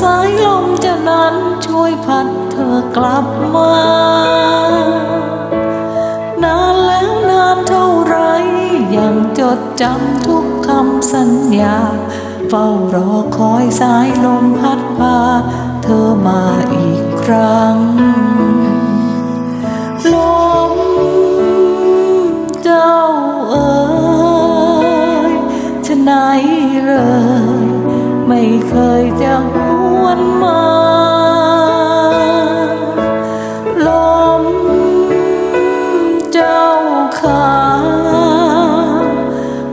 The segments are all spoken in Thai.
สายลมจ้านั้นช่วยพัดเธอกลับมา นานแล้วนานเท่าไร ยังจดจำทุกคำสัญญา เฝ้ารอคอยสายลมพัดพา เธอมาอีกครั้ง ลมเจ้าเอ๋ยชะไหนเลย ไม่เคยจะห วนมาลมเจ้าขา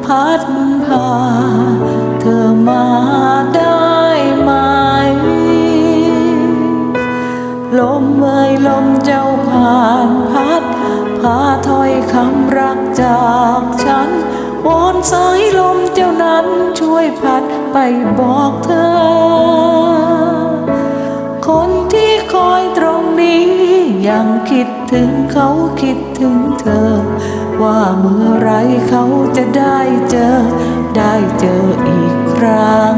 พัดพาเธอมาได้ไหม ลมเอ่ยลมเจ้าผ่านพัด พาถ้อยคำรักจากฉันวอนสายลมเจ้านั้นช่วยพัดไปบอกเธอ คนที่คอยตรงนี้ ยังคิดถึงเขาคิดถึงเธอ ว่าเมื่อไรเขาจะได้เจอ ได้เจออีกครั้ง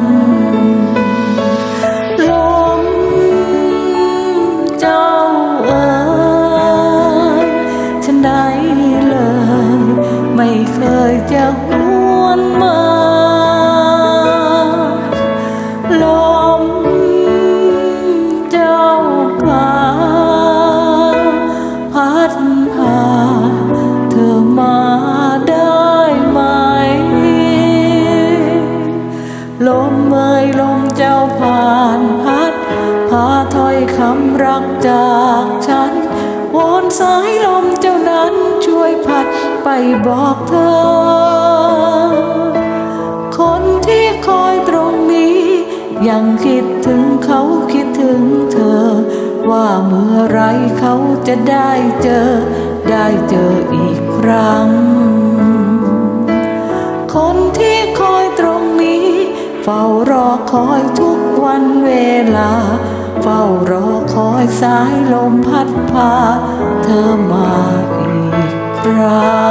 คำรักจากฉันวอนสายลมเจ้านั้นช่วยพัดไปบอกเธอ คนที่คอยตรงนี้ ยังคิดถึงเขาคิดถึงเธอ ว่าเมื่อไรเขาจะได้เจอ ได้เจออีกครั้ง คนที่คอยตรงนี้ เฝ้ารอคอยทุกวันเวลา เฝ้าร อคอยสายลมพัดพาเธอมาอีกครั้ง